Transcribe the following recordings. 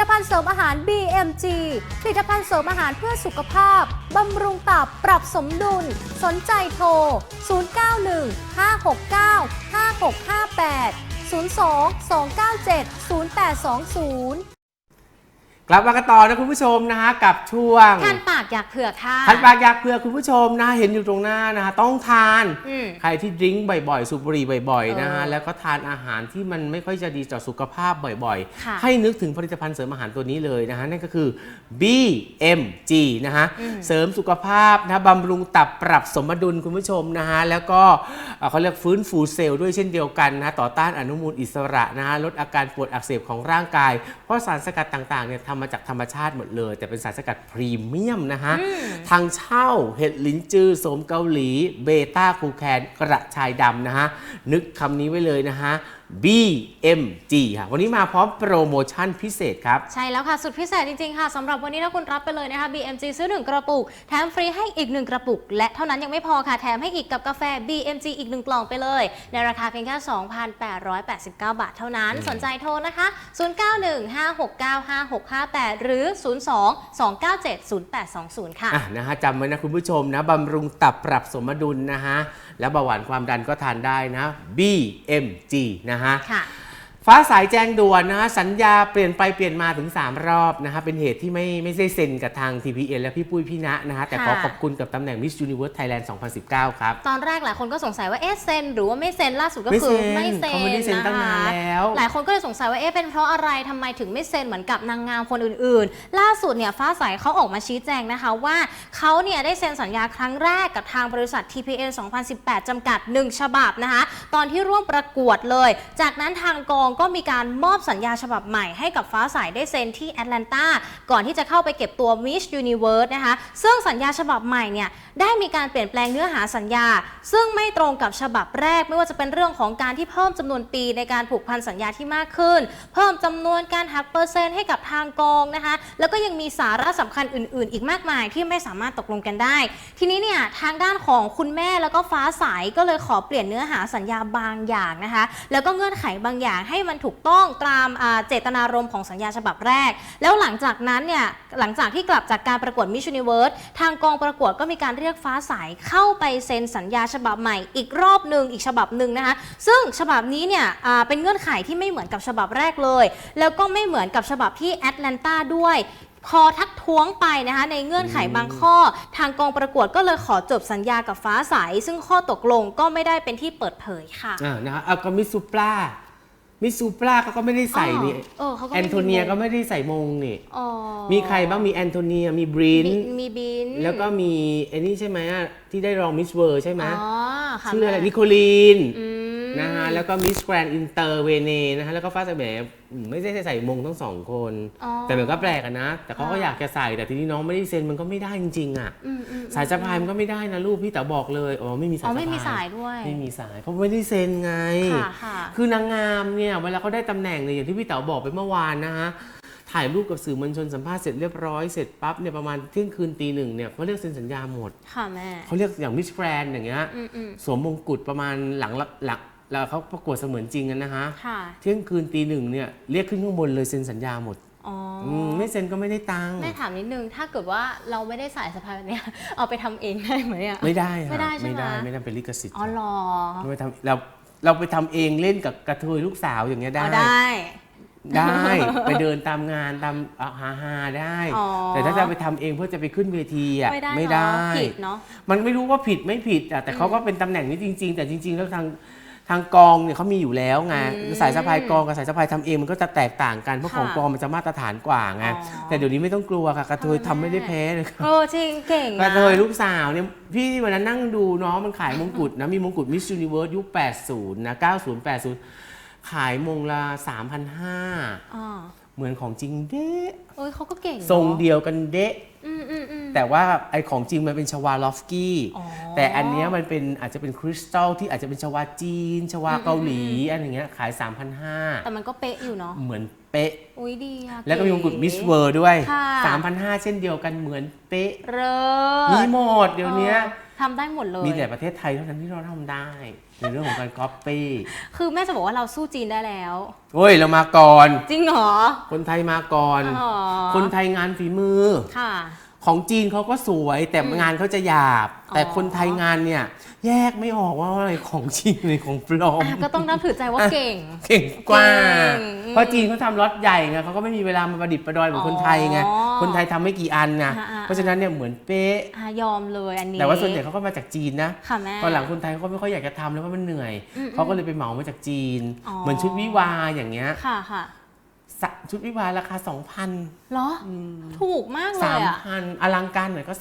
ตภัณฑ์เสริมอาหาร BMG ผลิตภัณฑ์เสริมอาหารเพื่อสุขภาพ บำรุงตับ ปรับสมดุล สนใจโทร 091 569 5658 02 297 0820 กลับมากันต่อนะคุณผู้ชมนะฮะกับช่วงคันปากอยากเผือกค่ะคันปากอยากเผื่อคุณผู้ชมนะเห็นอยู่ตรงหน้านะฮะต้องทานอืมใครที่ดริ้งบ่อยๆ สูบบุหรี่บ่อยๆนะฮะเออแล้วก็ทานอาหารที่มันไม่ค่อยจะดีต่อสุขภาพบ่อยค่ะๆให้นึกถึงผลิตภัณฑ์เสริมอาหารตัวนี้เลยนะฮะนั่นก็คือ BMG นะฮะอืมเสริมสุขภาพนะบำรุงตับปรับสมดุลคุณผู้ชมนะฮะแล้วก็เอ่อเขาเรียกฟื้นฟูเซลล์ด้วยเช่นเดียวกันนะต่อต้านอนุมูลอิสระนะฮะลดอาการปวดอักเสบของร่างกาย เพราะสารสกัดต่างๆเนี่ยทำมาจากธรรมชาติหมดเลย แต่เป็นสารสกัดพรีเมียมนะฮะ ทางเช่าเห็ดลิ้นจือโสมเกาหลี เบต้าคูแคนกระชายดำนะฮะ นึกคำนี้ไว้เลยนะฮะ BMG ค่ะวันนี้มาพร้อมโปรโมชั่นพิเศษครับ ใช่แล้วค่ะ สุดพิเศษจริง ๆ ค่ะสำหรับวันนี้ถ้าคุณรับไปเลยนะคะ BMG ซื้อ 1 กระปุก แถมฟรีให้อีก 1 กระปุก และเท่านั้นยังไม่พอค่ะ แถมให้อีกกับกาแฟ BMG อีก 1 กล่องไปเลย ในราคาเพียงแค่ 2,889 บาทเท่านั้น สนใจโทรนะคะ 0915695658 หรือ 02-297-0820 ค่ะอะนะฮะจำไว้นะคุณผู้ชมนะบำรุงตับปรับสมดุลนะฮะแล้วเบาหวานความดันก็ทานได้นะ BMG นะฮะค่ะ ฟ้าสายแจ้งด่วนนะฮะสัญญาเปลี่ยนไปเปลี่ยนมาถึง 3 รอบนะฮะเป็นเหตุที่ไม่ไม่ได้เซ็นกับทาง TPN และพี่ปุ้ยพี่ณะนะฮะแต่ขอค่ะ ขอบคุณกับตำแหน่ง Miss Universe Thailand 2019 ครับ ตอนแรกหลายคนก็สงสัยว่าเอ๊ะเซ็นหรือว่าไม่เซ็นล่าสุดก็ไม่คือเซ็นไม่เซ็นเขาไม่ได้เซ็นตั้งนานนะคะแล้ว หลายคนก็เลยสงสัยว่าเอ๊ะเป็นเพราะอะไรทำไมถึงไม่เซ็นเหมือนกับนางงามคนอื่นๆ ล่าสุดเนี่ยฟ้าใสเขาออกมาชี้แจงนะคะว่าเขาเนี่ยได้เซ็นสัญญาครั้งแรกกับทางบริษัท TPN 2018 จำกัด 1 ฉบับนะคะ ตอนที่ร่วมประกวดเลย จากนั้นทางกองก็มีการมอบสัญญาฉบับใหม่ให้กับฟ้าใสได้เซ็นที่แอตแลนตาก่อนที่จะเข้าไปเก็บตัว Miss Universe นะคะ ซึ่งสัญญาฉบับใหม่เนี่ยได้มีการเปลี่ยนแปลงเนื้อหาสัญญา ซึ่งไม่ตรงกับฉบับแรก ไม่ว่าจะเป็นเรื่องของการที่เพิ่มจำนวนปีในการผูกพันสัญญาที่มากขึ้น เพิ่มจำนวนการหักเปอร์เซ็นต์ให้กับทางกองนะคะ แล้วก็ยังมีสาระสำคัญอื่น ๆ อีกมากมายที่ไม่สามารถตกลงกันได้ ทีนี้เนี่ยทางด้านของคุณแม่แล้วก็ฟ้าใสก็เลยขอเปลี่ยนเนื้อหาสัญญาบางอย่างนะคะ แล้วก็เงื่อนไขบางอย่างให้มันถูกต้องตามเจตนารมณ์ของสัญญาฉบับแรก แล้วหลังจากนั้นเนี่ยหลังจากที่กลับจากการประกวดมิช s u นิเวิร์สทางกองประกวดก็มีการเรียกฟ้าใสเข้าไปเซ็นสัญญาฉบับใหม่ อีกรอบหนึ่งอีกฉบับหนึ่งนะคะซึ่งฉบับนี้เนี่ยเป็นเงื่อนไขที่ไม่เหมือนกับฉบับแรกเลย แล้วก็ไม่เหมือนกับฉบับที่แอตแลนตาด้วยพอทักท้วงไปนะคะในเงื่อนไขบางข้อ ทางกองประกวดก็เลยขอจบสัญญากับฟ้าใสซึ่งข้อตกลงก็ไม่ได้เป็นที่เปิดเผยค่ะอ่านะฮะเอาก็มิซูปลา มิซูปลาเขาก็ไม่ได้ใส่นี่เออเขาก็แอไม่นโทเนียมงก็ไม่ได้ใส่มงนี่ อ๋อมีใครบ้างมีแอนโทเนียมีบรินมีมีบินแล้วก็มีไอ้นี่ใช่ไหมอะที่ได้รองมิสเวอร์ใช่ไหมอ๋อค่ะชื่ออะไรแม่นิโคลีน อืม นะฮะแล้วก็มิสแกรนอินเตอร์เวเนนะฮะแล้วก็ฟ้าใสแหมอืมไม่ได้ใส่มงทั้งสองคนอ๋อแต่มันก็แปลกอะนะ แต่เขาก็ค่ะอยากจะใส่แต่ทีนี้น้องไม่ได้เซ็นมันก็ไม่ได้จริงๆอะอืมอืมสายสะพายมันก็ไม่ได้นะลูกพี่แต่บอกเลยอ๋อไม่มีสายอ๋อสะพายไม่มีสายด้วยไม่มีสายเพราะไม่ได้เซ็นไงค่ะค่ะคือนางงามเนี่ยเวลาเขาได้ตำแหน่งเนี่ยอย่างที่พี่เต๋อบอกไปเมื่อวานนะฮะถ่ายรูปกับสื่อมวลชนสัมภาษณ์เสร็จเรียบร้อยเสร็จปั๊บเนี่ยประมาณเที่ยงคืนตีหนึ่งเนี่ยเขาเรียกเซ็นสัญญาหมด ค่ะแม่เขาเรียกอย่างมิสแกรนอย่างเงี้ยอืมอืมสวมมงกุฎประมาณหลังละหลัก แล้วเขาประกวดเสมือนจริงกันนะฮะค่ะเที่ยงคืนตีหนึ่งเนี่ยเรียกขึ้นข้างบนเลยเซ็นสัญญาหมดอ๋อออืมไม่เซ็นก็ไม่ได้ตังค์แม่ถามนิดนึง ถ้าเกิดว่าเราไม่ได้สายสะพายแบบเนี้ย เอาไปทำเองได้ไหมอะ ไม่ได้ค่ะไม่ได้ใช่ไหม ไม่ได้ไม่ได้เป็นลิขสิทธิ์อ๋อเหรอเราไปทำเราเราไปทำเองเล่นกับกระเทยลูกสาวอย่างเงี้ยอ๋ได้อได้ ได้ ไปเดินตามงานตามเอาฮาฮาๆได้ อ๋อ แต่ถ้าจะไปทำเองเพื่อจะไปขึ้นเวทีอะไม่ได้เนอะผิดเนาะ มันไม่รู้ว่าผิดไม่ผิดอะแต่เขาก็เป็นตำแหน่งนี้จริง ๆ แต่จริง ๆ แล้วทาง ทางกองเนี่ยเขามีอยู่แล้วไงอืมสายสะพายกองกับสายสะพายทำเองมันก็จะแตกต่างกันเพราะค่ะของกองมันจะมาตรฐานกว่าไงอ๋อ แต่เดี๋ยวนี้ไม่ต้องกลัวค่ะกระเทยเออทำไม่ได้แม่แพ้เลยค่ะเออจริงเก่งกระนะ เทยลูกสาวเนี่ยพี่วันนั้นนั่งดูน้องมันขายมงกุฎนะ มีมงกุฎมิส s u นิเวิร์สยุค 80 นะ 90 80 ขายมงละ 3,500อ๋อ เหมือนของจริงเด๊ะเอ้ยเขาก็เก่งนอะทรงเดียวกันเด๊ะอืมอืมอืม แต่ว่าไอของจริงมันเป็นชวาลอฟสกี้อ๋อแต่อันเนี้ยมันเป็นอาจจะเป็นคริสตัลที่อาจจะเป็นชวาจีน ชวาเกาหลีอันอย่างเงี้ยขาย แต่มันก็เป๊ะอยู่เนาะ3,500 เหมือน เป๊ะ อุ้ยดีอะแล้วก็มีมงกุฎมิสเวอร์ด้วย ค่ะ 3,500 เช่นเดียวกันเหมือนเป๊ะ เริ่มีศหมดเดี๋ยวเนี้ยเอทำได้หมดเลย มีแต่ประเทศไทยเท่านั้นที่เราทำได้ ในเรื่องของการก๊อปปี้คือแม่จะบอกว่าเราสู้จีนได้แล้ว โอ้ย เรามาก่อน จริงเหรอคนไทยมาก่อน อ๋อคนไทยงานฝีมือ ค่ะ ของจีนเขาก็สวยแต่อืมงานเขาจะหยาบอ๋อแต่คนไทยงานเนี่ย แยกไม่ออกว่าอะไรของจริงอะไรของปลอมอะก็ต้องนับถือใจว่าเก่ง เก่งกว่าเก่งเพราะจีนเขาทำรถใหญ่ไงเขาก็ไม่มีเวลามาประดิษฐ์ประดอยเหมือนคนไทยไงอ๋อคนไทยทำไม่กี่อันไงอ่าๆเพราะฉะนั้นเนี่ยเหมือนเป๊ะอะยอมเลยอันนี้แต่ว่าส่วนใหญ่เขาก็มาจากจีนนะค่ะแม่ตอนหลังคนไทยเขาก็ไม่ค่อยอยากจะทำแล้วเพราะมันเหนื่อยอืมเขาก็เลยไปเหมามาจากจีนอ๋อเหมือนชุดวิวาอย่างเงี้ยค่ะค่ะ สะชุดวิวาราคา 2,000เหรออถูกมากเลยอะ3,000อลังการหน่อยก็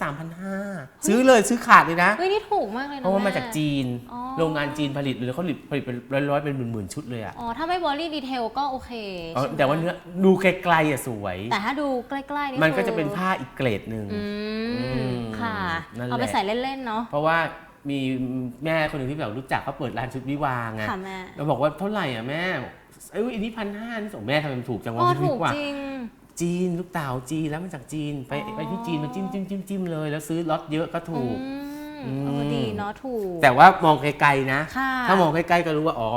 3,500 ซื้อเลยซื้อขาดเลยนะ เฮ้ยนี่ถูกมากเลยนะเพราะว่ามาแจากจีน อ๋อ โรงงานจีนผลิตเลยเขาผลิตผลิตเป็นร้อยๆเป็นหมื่นๆชุดเลยอะอ๋อ ถ้าไม่บอดี้ดีเทลก็โอเคอ๋อใช่ไหมแต่ว่าเนื้อดูไกลๆอะสวย แต่ถ้าดูใกล้ๆนี่มันก็คือจะเป็นผ้าอีกเกรดหนึ่งอือืม มค่ะ นั่นแหละ เอาไปใส่เล่น ๆ เนาะ เพราะว่ามีแม่คนหนึ่งที่แบบรู้จักเขาเปิดร้านชุดวิวาไงค่ะแม่ เราบอกว่าเท่าไหร่อะแม่บอก เอ้ยอันนี้พันห้านี่ส่งแม่ทำไมมันถูกจังวะอ๋อชุดถูวิกวาจริง จีนลูกเต่าจีนแล้วมาจากจีนไปอ๋อ ไปที่จีนมาจิ้มจิ้มจิ้มจิ้มเลย แล้วซื้อล็อตเยอะก็ถูกอืมอืมเออดีเนาะถูก แต่ว่ามองไกลๆนะ ค่ะ ถ้ามองใกล้ๆก็รู้ว่า อ๋อ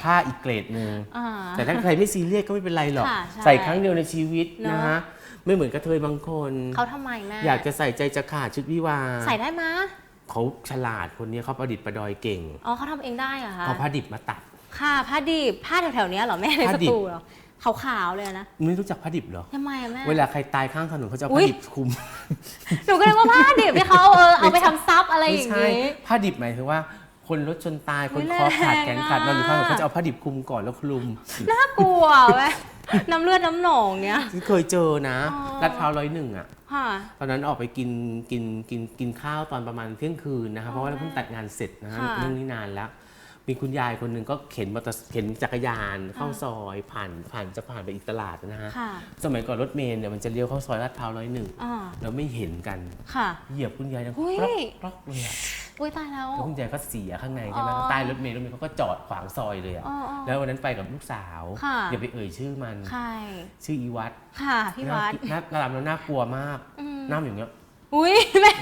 ผ้าอีกเกรดหนึ่ง อ่า แต่ถ้าใครไม่ซีเรียสก็ไม่เป็นไรหรอก ค่ะใช่ใส่ครั้งเดียวในชีวิตเนอะ นะฮะ ไม่เหมือนกระเทยบางคน เขาทำไมแม่อยากจะใส่ใจจะขาดชุดวิวาใส่ได้มะเขาฉลาดคนนี้เขาประดิษฐ์ประดอยเก่ง อ๋อเขาทำเองได้เหรอคะเอาผ้าดิบมาตัด ค่ะผ้าดิบผ้าแถวๆเนี้ยเหรอแม่ในผ้าสดิบ ตูเหรอขาวๆเลยนะไม่รู้จักผ้าดิบเหรอ ทำไมอะแม่ เวลาใครตายข้างถนนเขาจะเอาอุ๊ผ้าย ดิบคลุม หนูก็เลยว่าผ้าดิบที่เขาเออเอาไปทำซับอะไรอไม่ย่างใช่งี้ ผ้าดิบหมายถึงว่า คนรถชนตายคนอุ๊ยคอขาดแรงแขนขาดอะนอนอยู่ข้างถนนเขาจะเอาผ้าดิบคลุมก่อนแล้วคลุมน่ากลัวแม่น้ำเลือดน้ำหนองเนี้ย เคยเจอนะอ๋อลาดพร้าวร้อยหนึ่งอะ ค่ะ ตอนนั้นออกไปกินกินกินกินข้าวตอนประมาณเที่ยงคืนนะคะเพราะว่าเราเพิ่งตัดงานเสร็จนะฮะค่ะ เรื่องนี้นานแล้ว มีคุณยายคนหนึ่งก็เข็นมอเตอร์เข็นจักรยานเข้าซอยผ่านผ่านจะผ่านไปอีกตลาดนะฮะ ค่ะสมัยก่อนรถเมล์เนี่ยมันจะเลี้ยวเข้าซอยลาดพร้าวร้อยหนึ่งอ่า เราไม่เห็นกัน ค่ะ เหยียบคุณยายดังอุ๊ย กรอกกรอกเลยอะอุ้ยตายแล้ว แล้วคุณยายก็เสียข้างในใช่ไหมอ๋อใต้รถเมล์รถเมล์เขาก็จอดขวางซอยเลยอะอ๋ออ๋อแล้ววันนั้นไปกับลูกสาวค่ะ อย่าไปเอ่ยชื่อมันใครชื่ออีวัต ค่ะ พี่วัด หน้าหน้าตาแล้วน่ากลัวมากอืม หน้าอย่างเงี้ย อุ้ยแม่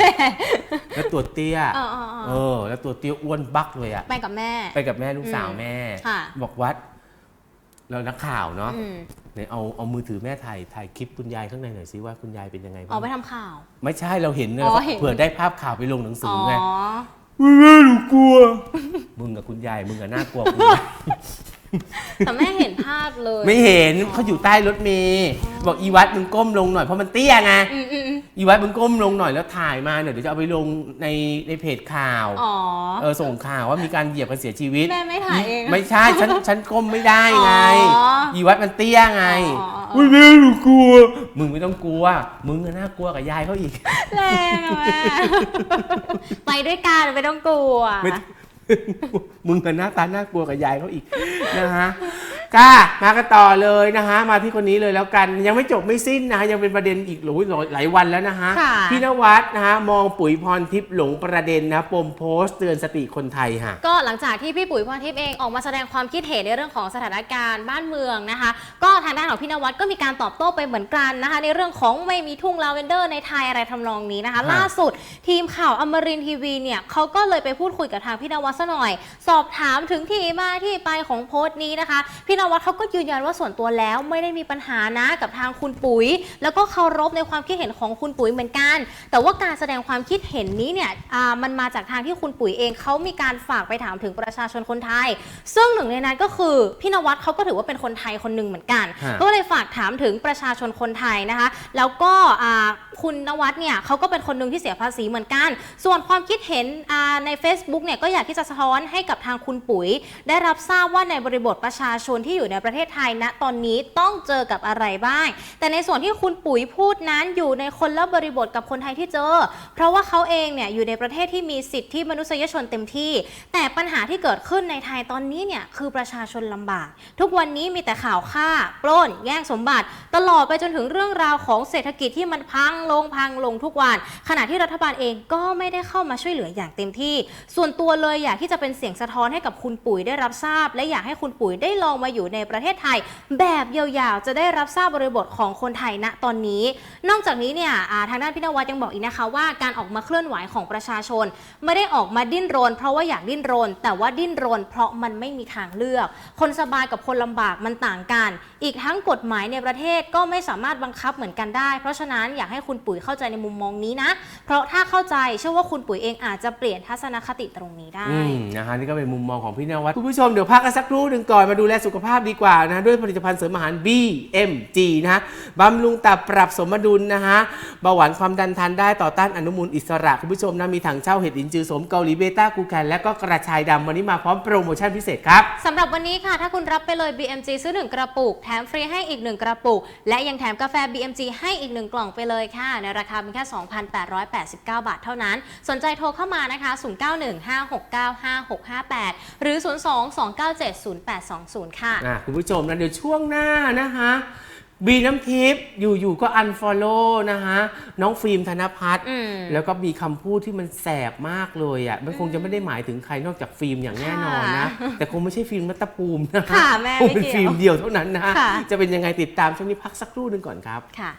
แล้วตัวเตี้ยเออเออเออเออ แล้วตัวเตี้ยอ้วนบักเลยอะไปกับแม่ ไปกับแม่ลูกสาวอืมแม่ ค่ะ บอกวัด เรานักข่าวเนาะอืมไหนเอาเอามือถือแม่ถ่ายถ่ายคลิปคุณยายข้างในหน่อยสิว่าคุณยายเป็นยังไงบ้าออกไปงทำข่าว ไม่ใช่เราเห็นเนี่ยอ๋อเราก็เห็น เผื่อได้ภาพข่าวไปลงหนังสือ๋ออไงแม่หนูกลัว มึงกับคุณยายมึงกับน่ากลัวกู แต่แม่เห็นภาพเลย ไม่เห็นเขาอยู่ใต้รถเมย์บอกอีวัดมึงก้มลงหน่อยเพราะมันเตี้ยไง อืมอืม อืมอีวัดมึงก้มลงหน่อยแล้วถ่ายมาเดี๋ยวเดี๋ยวจะเอาไปลงในในเพจข่าวอ๋อ เออส่งข่าวว่ามีการเหยียบกันเสียชีวิตแม่ไม่ถ่ายเองอะไม่ใช่ฉันฉันก้มไม่ได้ไงอ๋ออีวัดมันเตี้ยไงอ๋ออ๋ออ๋อ อุ้ยแม่หนูกลัว มึงไม่ต้องกลัว มึงก็น่ากลัวกับยายเขาอีก แรงอะแม่ ไปด้วยกันไม่ต้องกลัว ไม่ มึงกับหน้าตาน่ากลัวกับยายเขาอีกนะฮะก้ามากันต่อเลยนะฮะ มาที่คนนี้เลยแล้วกันยังไม่จบไม่สิ้นนะฮะ ยังเป็นประเด็นอีกหลายหลายวันแล้วนะฮะ ค่ะ พี่นวัดนะฮะ มองปุ๋ยพรทิพย์หลงประเด็นนะปมโพสต์เตือนสติคนไทยฮะ ก็หลังจากที่พี่ปุ๋ยพรทิพย์เองออกมาแสดงความคิดเห็นในเรื่องของสถานการณ์บ้านเมืองนะคะ ก็ทางด้านของพี่นวัดก็มีการตอบโต้ไปเหมือนกันนะคะ ในเรื่องของไม่มีทุ่งลาเวนเดอร์ในไทยอะไรทำนองนี้นะคะฮะล่าสุดทีมข่าวอมรินทร์ทีวีเนี่ยเขาก็เลยไปพูดคุยกับทางพี่นวัดซะหน่อย สอบถามถึงที่มาที่ไปของโพสต์นี้นะคะ พี่นวัดเขาก็ยืนยันว่าส่วนตัวแล้วไม่ได้มีปัญหานะกับทางคุณปุ๋ย แล้วก็เคารพในความคิดเห็นของคุณปุ๋ยเหมือนกัน แต่ว่าการแสดงความคิดเห็นนี้เนี่ยอ่ามันมาจากทางที่คุณปุ๋ยเองเขามีการฝากไปถามถึงประชาชนคนไทย ซึ่งหนึ่งในนั้นก็คือพี่นวัดเขาก็ถือว่าเป็นคนไทยคนหนึ่งเหมือนกันฮะก็เลยฝากถามถึงประชาชนคนไทยนะคะ แล้วก็อ่าคุณนวัดเนี่ยเขาก็เป็นคนหนึ่งที่เสียภาษีเหมือนกัน ส่วนความคิดเห็นอ่าใน Facebook เนี่ยก็อยากที่จะสะท้อนให้กับทางคุณปุ๋ย ได้รับทราบว่าในบริบทประชาชนที่อยู่ในประเทศไทยณตอนนี้ต้องเจอกับอะไรบ้าง แต่ในส่วนที่คุณปุ๋ยพูดนั้นอยู่ในคนละบริบทกับคนไทยที่เจอ เพราะว่าเขาเองเนี่ยอยู่ในประเทศที่มีสิทธิมนุษยชนเต็มที่ แต่ปัญหาที่เกิดขึ้นในไทยตอนนี้เนี่ยคือประชาชนลำบาก ทุกวันนี้มีแต่ข่าวฆ่า ปล้น แย่งสมบัติ ตลอดไปจนถึงเรื่องราวของเศรษฐกิจที่มันพังลงพังลงทุกวัน ขณะที่รัฐบาลเองก็ไม่ได้เข้ามาช่วยเหลืออย่างเต็มที่ ส่วนตัวเลยอยากที่จะเป็นเสียงสะท้อนให้กับคุณปุ๋ยได้รับทราบ และอยากให้คุณปุ๋ยได้ลองมาอยู่ในประเทศไทย แบบยาวๆ จะได้รับทราบบริบทของคนไทยณตอนนี้ นอกจากนี้เนี่ยทางด้านพี่นวัดยังบอกอีกนะคะว่าการออกมาเคลื่อนไหวของประชาชน ไม่ได้ออกมาดิ้นรน เพราะว่าอยากดิ้นรน แต่ว่าดิ้นรน เพราะมันไม่มีทางเลือก คนสบายกับคนลำบากมันต่างกัน อีกทั้งกฎหมายในประเทศก็ไม่สามารถบังคับเหมือนกันได้ เพราะฉะนั้นอยากให้คุณปุ๋ยเข้าใจในมุมมองนี้นะ เพราะถ้าเข้าใจเชื่อว่าคุณปุ๋ยเองอาจจะเปลี่ยนทัศนคติตรงนี้ได้นะคะนี่ก็เป็นมุมมองของพี่นวัดคุณผู้ชมเดี๋ยวพักกันสักครู่หนึ่งก่อนมาดูแลสุขภาพดีกว่านะด้วยผลิตภัณฑ์เสริมอาหาร BMG นะฮะบำรุงตับปรับสมดุลนะฮะเบาหวานความดันทานได้ต่อต้านอนุมูลอิสระคุณผู้ชมนะมีถังเช่าเห็ดอินจือสมเกาหลีเบต้ากูแคนและก็กระชายดำวันนี้มาพร้อมโปรโมชั่นพิเศษครับสำหรับวันนี้ค่ะถ้าคุณรับไปเลย BMG ซื้อ 1 กระปุก แถมฟรีให้อีก 1 กระปุก และยังแถมกาแฟ BMG ให้อีก 1 กล่องไปเลยค่ะ ในราคาเพียงแค่ 2,889 บาทเท่านั้น สนใจโทรเข้ามานะคะ0915695658 หรือ 02-297-0820 ค่ะ อะคุณผู้ชมนะเดี๋ยวช่วงหน้านะคะบีน้ำทิพย์อยู่ๆก็อันฟอลโล่นะคะน้องฟิล์มธนพัฒน์อืม แล้วก็มีคำพูดที่มันแสบมากเลยอะมันคงจะไม่ได้หมายถึงใครนอกจากฟิล์มอย่างแน่นอนนะค่ะแต่คงไม่ใช่ฟิล์มรัตภูมินะค่ะแม่คงไม่เป็นเกี่ยวฟิล์มเดียวเท่านั้นนะค่ะ จะเป็นยังไงติดตามช่วงนี้พักสักครู่หนึ่งก่อนครับ ค่ะ